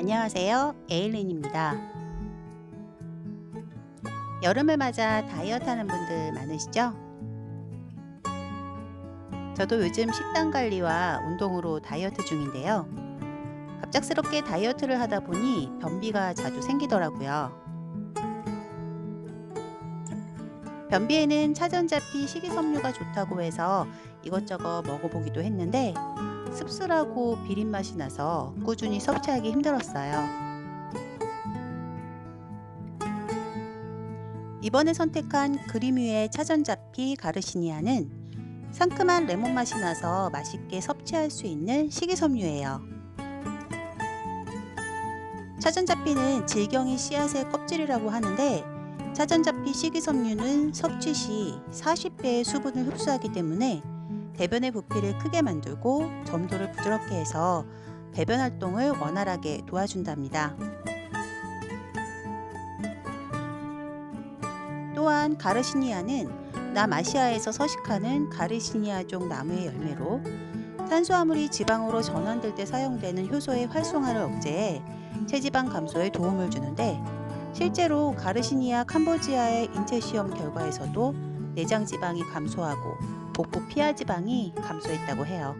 안녕하세요. 에일린입니다. 여름을 맞아 다이어트 하는 분들 많으시죠? 저도 요즘 식단 관리와 운동으로 다이어트 중인데요. 갑작스럽게 다이어트를 하다 보니 변비가 자주 생기더라고요. 변비에는 차전자피 식이섬유가 좋다고 해서 이것저것 먹어보기도 했는데 씁쓸하고 비린 맛이 나서 꾸준히 섭취하기 힘들었어요. 이번에 선택한 그림 위의 차전자피 가르시니아는 상큼한 레몬 맛이 나서 맛있게 섭취할 수 있는 식이섬유예요. 차전자피는 질경이 씨앗의 껍질이라고 하는데 차전자피 식이섬유는 섭취 시 40배의 수분을 흡수하기 때문에 배변의 부피를 크게 만들고 점도를 부드럽게 해서 배변 활동을 원활하게 도와준답니다. 또한 가르시니아는 남아시아에서 서식하는 가르시니아종 나무의 열매로 탄수화물이 지방으로 전환될 때 사용되는 효소의 활성화를 억제해 체지방 감소에 도움을 주는데 실제로 가르시니아 캄보지아의 인체 시험 결과에서도 내장 지방이 감소하고 복부 피하 지방이 감소했다고 해요.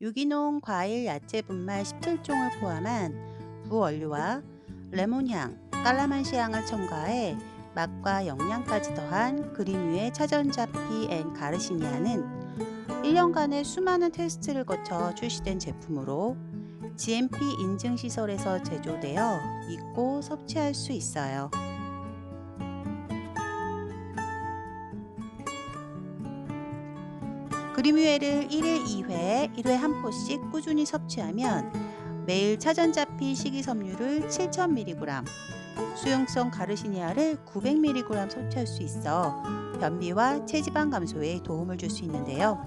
유기농 과일 야채 분말 17종을 포함한 부원료와 레몬향, 깔라만시향을 첨가해 맛과 영양까지 더한 그린 위의 차전자피 앤 가르시니아는 1년간의 수많은 테스트를 거쳐 출시된 제품으로 GMP 인증 시설에서 제조되어 믿고 섭취할 수 있어요. 그림유해를 1일 2회, 1회 한 포씩 꾸준히 섭취하면 매일 차전자피 식이섬유를 7000mg, 수용성 가르시니아를 900mg 섭취할 수 있어 변비와 체지방 감소에 도움을 줄 수 있는데요.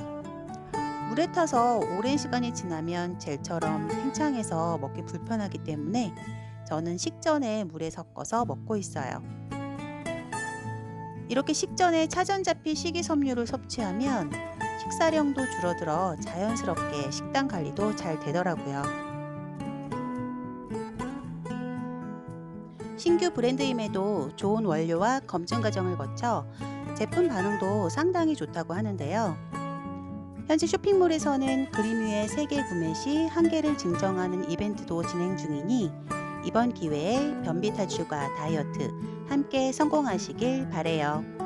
물에 타서 오랜 시간이 지나면 젤처럼 팽창해서 먹기 불편하기 때문에 저는 식전에 물에 섞어서 먹고 있어요. 이렇게 식전에 차전자피 식이섬유를 섭취하면 식사량도 줄어들어 자연스럽게 식단 관리도 잘 되더라고요. 신규 브랜드임에도 좋은 원료와 검증 과정을 거쳐 제품 반응도 상당히 좋다고 하는데요. 현재 쇼핑몰에서는 그림 위에 3개 구매 시 1개를 증정하는 이벤트도 진행 중이니 이번 기회에 변비 탈출과 다이어트 함께 성공하시길 바래요.